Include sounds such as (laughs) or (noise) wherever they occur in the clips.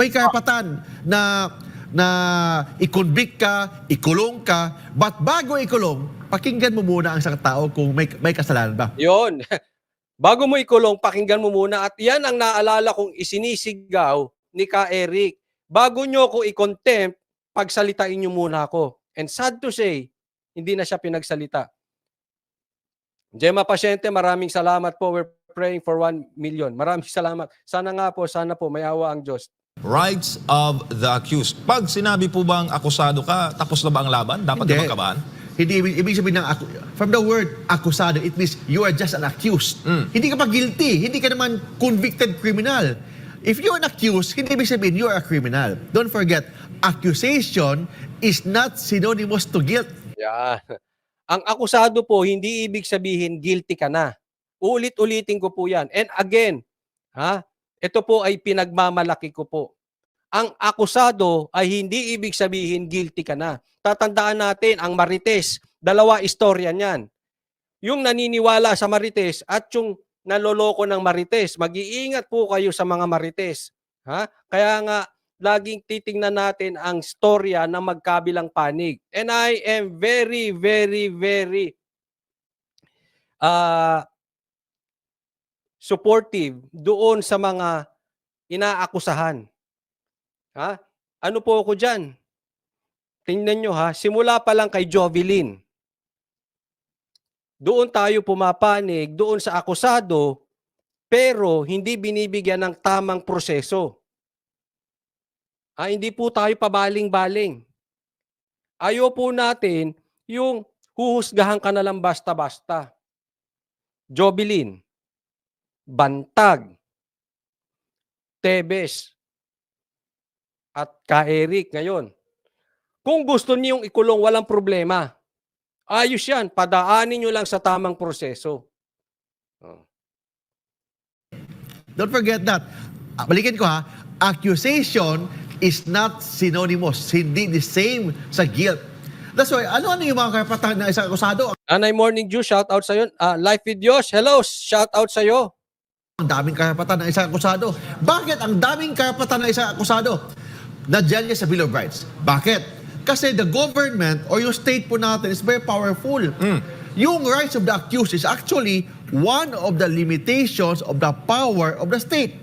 may karapatan na na i-convict ka, ikulong ka, but bago ikulong, pakinggan mo muna ang isang tao kung may, may kasalanan ba. Yon. (laughs) Bago mo ikulong, pakinggan mo muna. At yan ang naalala kong isinisigaw ni Ka Eric. Bago nyo ko i-contempt, pagsalitain nyo muna ako. And sad to say, hindi na siya pinagsalita. Gemma Pasyente, maraming salamat po. We're praying for 1 million. Maraming salamat. Sana nga po, sana po, may awa ang Diyos. Rights of the accused. Pag sinabi po bang akusado ka, tapos na ba ang laban? Dapat Hindi. ka magkabahan? Hindi, ibig, ibig sabihin ng, aku- from the word akusado, it means you are just an accused. Mm. Hindi ka pa guilty, hindi ka naman convicted criminal. If you're an accused, hindi ibig sabihin you are a criminal. Don't forget, accusation is not synonymous to guilt. Yan. Ang akusado po, hindi ibig sabihin guilty ka na. Ulit-ulitin ko po yan. And again, ha, ito po ay pinagmamalaki ko po. Ang akusado ay hindi ibig sabihin guilty ka na. Tatandaan natin ang Marites. Dalawa istorya niyan. Yung naniniwala sa Marites at yung naloloko ng Marites. Mag-iingat po kayo sa mga Marites. Ha? Kaya nga, laging titingnan natin ang storya ng magkabilang panig. And I am very, very, very uh, supportive doon sa mga inaakusahan. Ha? Ano po ako dyan? Tingnan nyo ha, simula pa lang kay Jovelyn. Doon tayo pumapanig, doon sa akusado, pero hindi binibigyan ng tamang proseso. Ah, hindi po tayo pabaling-baling. Ayaw po natin yung huhusgahan ka na lang basta-basta. Jobilin, Bantag, Tebes, at ka Eric ngayon. Kung gusto niyong ikulong, walang problema. Ayos yan, padaanin niyo lang sa tamang proseso. Oh. Don't forget that. Ah, Balikin ko ha, accusation is not synonymous, hindi the same sa guilt. That's why, ano-ano yung mga karapatan ng isang akusado? Anay Morning Dew, shout out sa iyo. Ah, Life with Diyos, hello, shout out sa iyo. Ang daming karapatan ng isang akusado. Bakit ang daming karapatan ng isang akusado? Nandiyan niya sa Bill of Rights. Bakit? Kasi the government or yung state po natin is very powerful. Yung rights of the accused is actually one of the limitations of the power of the state.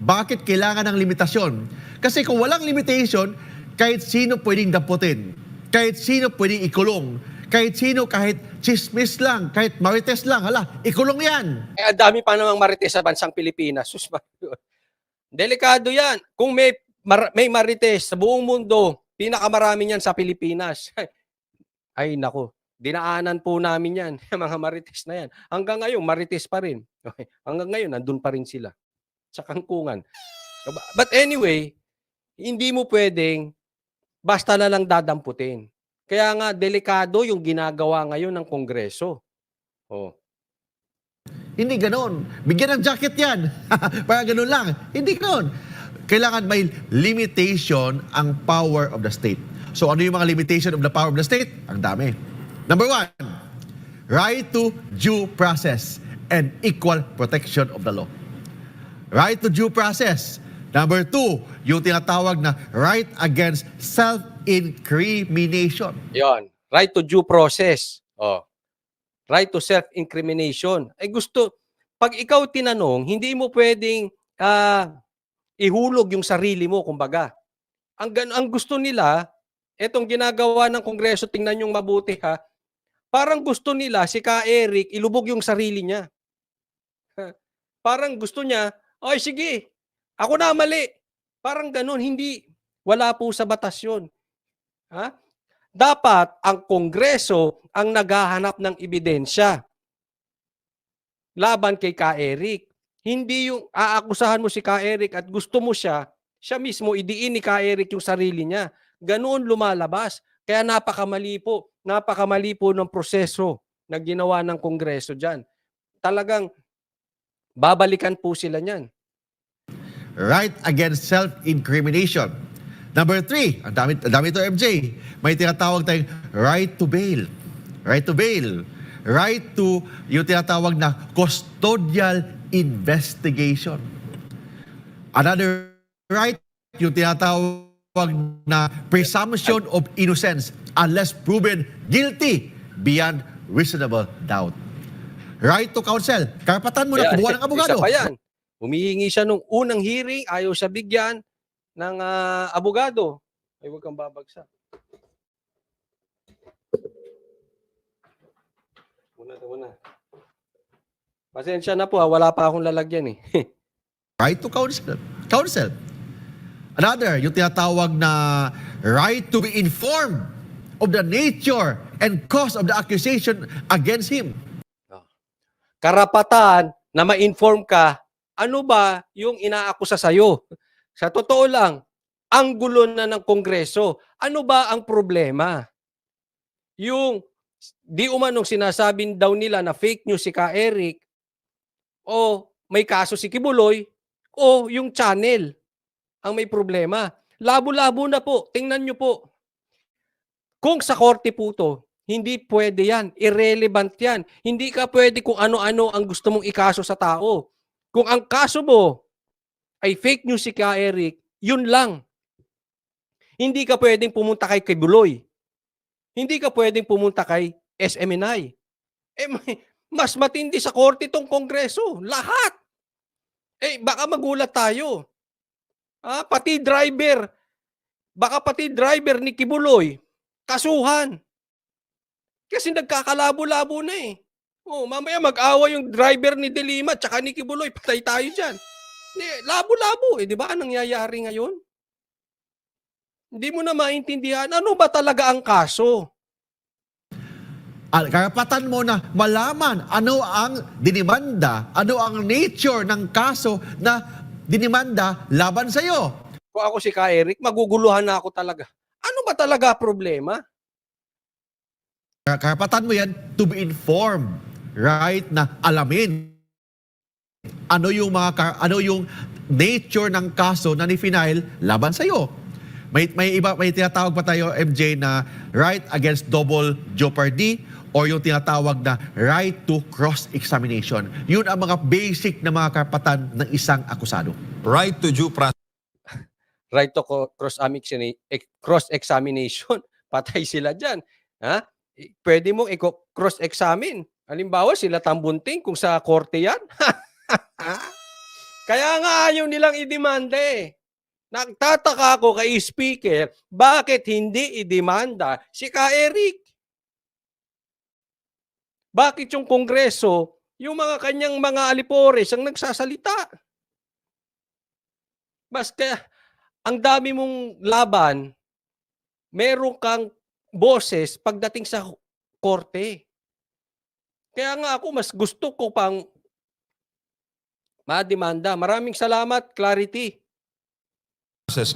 Bakit kailangan ng limitasyon? Kasi kung walang limitation, kahit sino pwedeng damputin. Kahit sino pwedeng ikulong. Kahit sino, kahit chismis lang, kahit marites lang, hala, ikulong yan. Eh, ang dami pa namang marites sa bansang Pilipinas. Sus. (laughs) Delikado yan. Kung may, mar- may marites sa buong mundo, pinakamarami yan sa Pilipinas. (laughs) Ay, nako. Dinaanan po namin yan, (laughs) mga marites na yan. Hanggang ngayon, marites pa rin. Okay. Hanggang ngayon, nandun pa rin sila. Sa kangkungan. But anyway, hindi mo pwedeng basta na lang dadamputin. Kaya nga, delikado yung ginagawa ngayon ng Kongreso. Oh. Hindi ganon. Bigyan ng jacket yan. (laughs) Para ganon lang. Hindi ganon. Kailangan may limitation ang power of the state. So ano yung mga limitation of the power of the state? Ang dami. Number one, right to due process and equal protection of the law. Right to due process. Number two, yung tinatawag na right against self-incrimination. Yon, right to due process. Oh. Right to self-incrimination. Ay gusto, pag ikaw tinanong, hindi mo pwedeng ah, ihulog yung sarili mo, kumbaga. Ang, ang gusto nila, etong ginagawa ng Kongreso, tingnan yung mabuti ha, parang gusto nila, si Ka Eric, ilubog yung sarili niya. Parang gusto niya, ay sige, ako na mali. Parang ganun, hindi, wala po sa batas yun. Ha? dapat ang Kongreso ang naghahanap ng ebidensya laban kay Ka Eric. Hindi yung aakusahan mo si Ka Eric at gusto mo siya, siya mismo idiin ni Ka Eric yung sarili niya. Ganoon lumalabas. Kaya napakamali po, napakamali po ng proseso na ginawa ng Kongreso dyan. Talagang babalikan po sila niyan. right against self-incrimination. Number three, ang dami, ang dami ito MJ, may tinatawag tayong right to bail. Right to bail. Right to yung tinatawag na custodial investigation. Another right yung tinatawag na presumption of innocence unless proven guilty beyond reasonable doubt. Right to counsel. Karapatan mo na kumuha ng abogado. Isa pa yan. Humihingi siya nung unang hearing, ayaw siya bigyan ng ah, abogado. Ay, huwag kang babagsak. Muna, muna. Pasensya na po, ah, wala pa akong lalagyan eh. (laughs) Right to counsel. Counsel. Another, yung tinatawag na right to be informed of the nature and cause of the accusation against him. Karapatan na ma-inform ka, ano ba yung inaakusa sa'yo? Sa totoo lang, ang gulo na ng Kongreso. Ano ba ang problema? Yung di umanong sinasabing daw nila na fake news si Ka Eric o may kaso si Kibuloy o yung channel ang may problema. Labo-labo na po. Tingnan nyo po. Kung sa korte po to, hindi pwede yan. Irrelevant yan. Hindi ka pwede kung ano-ano ang gusto mong ikaso sa tao. Kung ang kaso mo ay fake news si Ka Eric, yun lang. Hindi ka pwedeng pumunta kay Kibuloy. Hindi ka pwedeng pumunta kay SMNI. Eh, (laughs) mas matindi sa korte itong kongreso. Lahat. Eh, baka magulat tayo. Ah, pati driver. Baka pati driver ni Kibuloy. Kasuhan. Kasi nagkakalabo-labo na eh. Oh, mamaya mag-awa yung driver ni Delima tsaka ni Kibuloy. Patay tayo dyan. Labo-labo eh. Di ba? Anong nangyayari ngayon? Hindi mo na maintindihan. Ano ba talaga ang kaso? Ah, Karapatan mo na malaman ano ang dinimanda, ano ang nature ng kaso na dinimanda laban sa iyo. Kung ako si Ka Eric, maguguluhan na ako talaga. Ano ba talaga problema? Karapatan mo yan to be informed, right? Na alamin ano yung mga ka- ano yung nature ng kaso na ni-final laban sa iyo. May may iba may tinatawag pa tayo MJ na right against double jeopardy or yung tinatawag na right to cross examination. Yun ang mga basic na mga karapatan ng isang akusado. Right to due process. (laughs) right to co- cross-examination, cross-examination. (laughs) Patay sila dyan. Ha? I- Pwede mong i- cross-examine. Halimbawa, sila tambunting kung sa korte yan. (laughs) Kaya nga ayaw nilang idemanda eh. Nagtataka ako kay speaker, bakit hindi idemanda si Ka Eric? Bakit yung kongreso, yung mga kanyang mga alipores ang nagsasalita? Basta, ang dami mong laban, meron kang boses pagdating sa korte. Kaya nga ako, mas gusto ko pang mademanda. Maraming salamat, Clarity.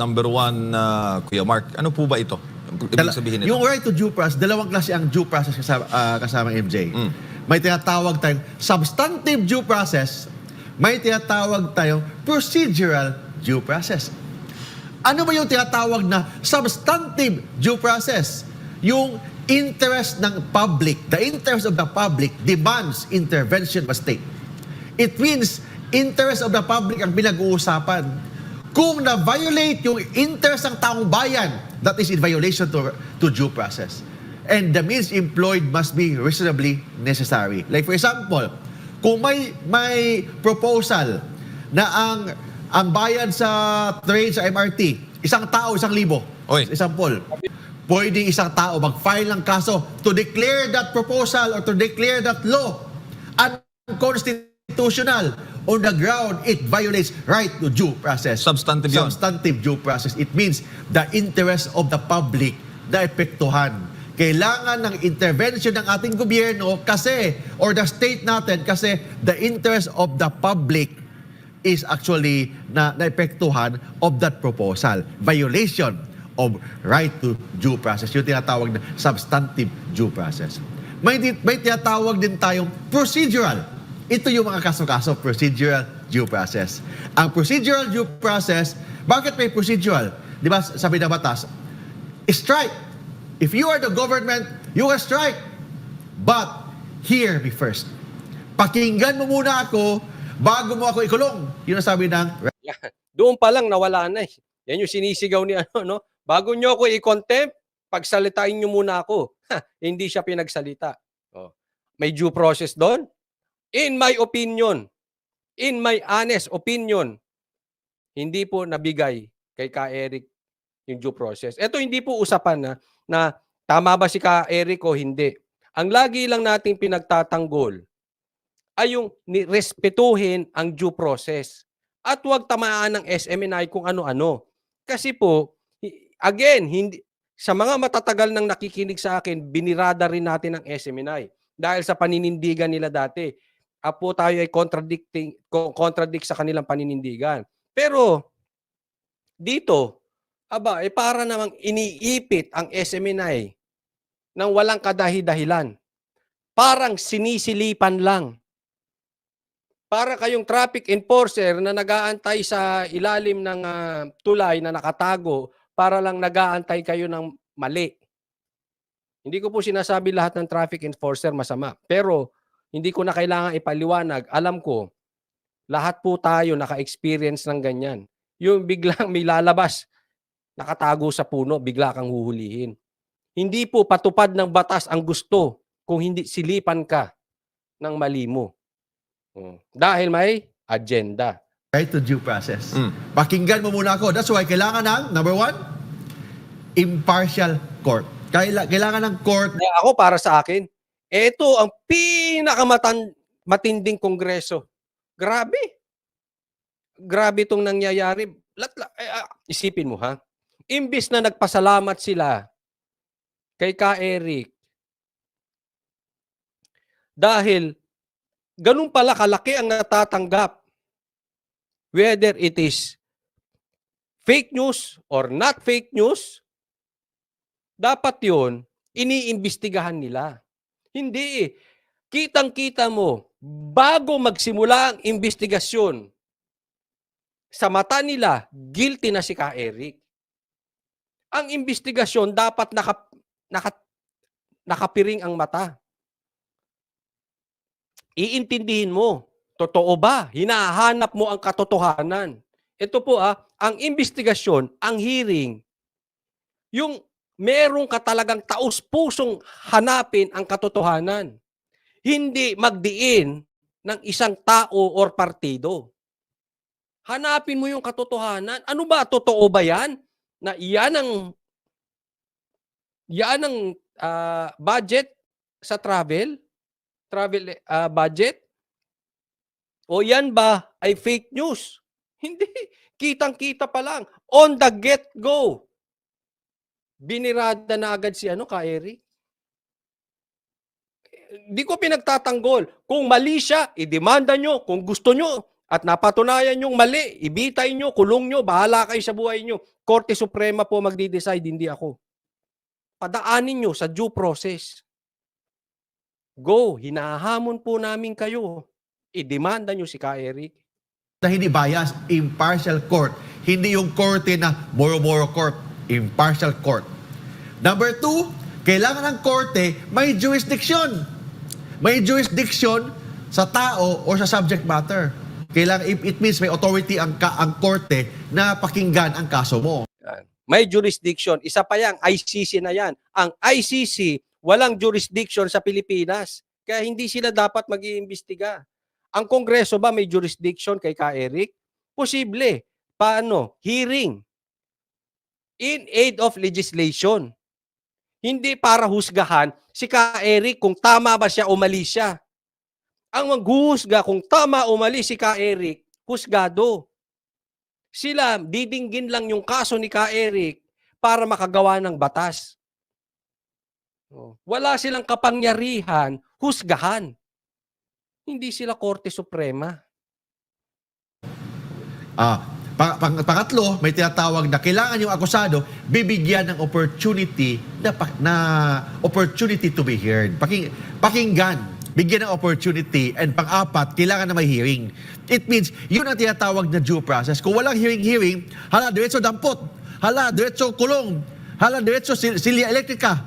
Number one, uh, Kuya Mark. Ano po ba ito? Ibig sabihin nito? Yung right to due process, dalawang klase ang due process kasama, ah, kasama MJ. Mm. May tinatawag tayong substantive due process, may tinatawag tayong procedural due process. Ano ba yung tinatawag na substantive due process? Yung interest ng public, the interest of the public demands intervention of the state. It means interest of the public ang pinag-uusapan. Kung na-violate yung interest ng taong bayan, that is in violation to, to due process. And the means employed must be reasonably necessary. Like for example, kung may may proposal na ang ang bayad sa train sa MRT, isang tao, isang libo. Oy. Example, pwede isang tao mag-file ng kaso to declare that proposal or to declare that law unconstitutional on the ground it violates right to due process. Substantive yun. Substantive due process. It means the interest of the public na epektuhan. Kailangan ng intervention ng ating gobyerno kasi, or the state natin kasi the interest of the public is actually na naepektuhan of that proposal. Violation of right to due process. Yung tinatawag na substantive due process. May, may tinatawag din tayong procedural. Ito yung mga kaso-kaso, procedural due process. Ang procedural due process, bakit may procedural? Di ba sabi na batas, strike. If you are the government, you will strike. But, hear me first. Pakinggan mo muna ako bago mo ako ikulong. Yun ang sabi ng. (laughs) Doon pa lang nawala na eh. Yan yung sinisigaw ni ano, no? Bago nyo ako i-contempt, pagsalitain nyo muna ako. Ha, (laughs) hindi siya pinagsalita. Oh. May due process doon? In my opinion, in my honest opinion, hindi po nabigay kay Ka Eric yung due process. Ito hindi po usapan na, na tama ba si Ka Eric o hindi. Ang lagi lang nating pinagtatanggol ay yung respetuhin ang due process at huwag tamaan ng SMNI kung ano-ano. Kasi po, again, hindi sa mga matatagal nang nakikinig sa akin, binirada rin natin ang SMNI dahil sa paninindigan nila dati. Apo tayo ay contradicting co- contradict sa kanilang paninindigan. Pero dito, aba, eh para namang iniipit ang SMNI ng walang kadahi-dahilan. Parang sinisilipan lang. Para kayong traffic enforcer na nagaantay sa ilalim ng ah, tulay na nakatago para lang nagaantay kayo ng mali. Hindi ko po sinasabi lahat ng traffic enforcer masama. Pero hindi ko na kailangan ipaliwanag. Alam ko, lahat po tayo naka-experience ng ganyan. Yung biglang may lalabas, nakatago sa puno, bigla kang huhulihin. Hindi po patupad ng batas ang gusto kung hindi silipan ka ng mali mo. Oh. Dahil may agenda. Right to due process. Mm. Pakinggan mo muna ako. That's why kailangan ng, number one, impartial court. Kaila, kailangan ng court Kaya ako para sa akin, ito ang pinakamatan matinding kongreso. Grabe. Grabe itong nangyayari. Lat, la- eh, ah, isipin mo ha. Imbis na nagpasalamat sila kay Ka Eric dahil ganun pala kalaki ang natatanggap whether it is fake news or not fake news dapat yon iniimbestigahan nila. Hindi eh. Kitang-kita mo, bago magsimula ang investigasyon, sa mata nila, guilty na si Ka Eric. Ang investigasyon dapat naka, naka, nakapiring ang mata. Iintindihin mo, totoo ba? Hinahanap mo ang katotohanan. Ito po ah, ang investigasyon, ang hearing, yung meron ka talagang taus-pusong hanapin ang katotohanan. Hindi magdiin ng isang tao or partido. Hanapin mo yung katotohanan. Ano ba? Totoo ba yan? Na iyan ang yan ang ah, budget sa travel? Travel ah, budget? O yan ba ay fake news? Hindi. Kitang-kita pa lang. On the get-go binirada na agad si ano ka Eric. Di ko pinagtatanggol. Kung mali siya, idemanda nyo. Kung gusto nyo at napatunayan yung mali, ibitay nyo, kulong nyo, bahala kayo sa buhay nyo. Korte Suprema po magdi-decide, hindi ako. Padaanin nyo sa due process. Go, hinahamon po namin kayo. Idemanda nyo si Ka Eric. na hindi bias, impartial court. Hindi yung korte na moro-moro court, impartial court. Number two, kailangan ng korte may jurisdiction. May jurisdiction sa tao o sa subject matter. Kailangan, it, means may authority ang, ang korte na pakinggan ang kaso mo. May jurisdiction. Isa pa yan, ICC na yan. Ang ICC, walang jurisdiction sa Pilipinas. Kaya hindi sila dapat mag-iimbestiga. Ang Kongreso ba may jurisdiction kay Ka Eric? Posible. Paano? Hearing. In aid of legislation. Hindi para husgahan si Ka Eric kung tama ba siya o mali siya. Ang maghuhusga kung tama o mali si Ka Eric, husgado. Sila, didinggin lang yung kaso ni Ka Eric para makagawa ng batas. Oh. Wala silang kapangyarihan, husgahan. Hindi sila Korte Suprema. Ah, pangatlo, may tinatawag na kailangan yung akusado bibigyan ng opportunity na, na opportunity to be heard. Paking, pakinggan, bigyan ng opportunity and pang-apat, kailangan na may hearing. It means, yun ang tinatawag na due process. Kung walang hearing-hearing, hala, diretso dampot, hala, diretso kulong, hala, diretso sil- silya elektrika.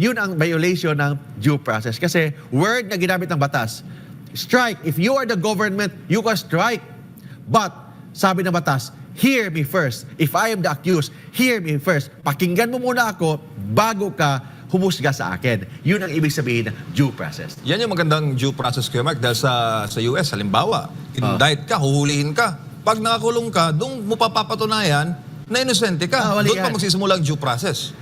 Yun ang violation ng due process. Kasi word na ginamit ng batas, strike. If you are the government, you can strike. But, sabi ng batas, hear me first. If I am the accused, hear me first. Pakinggan mo muna ako bago ka humusga sa akin. Yun ang ibig sabihin ng due process. Yan yung magandang due process kayo, Mark. Dahil sa, sa US, halimbawa, indict ka, huhulihin ka. Pag nakakulong ka, doon mo papapatunayan na inosente ka. Ah, wali doon pa yan. magsisimula ang due process.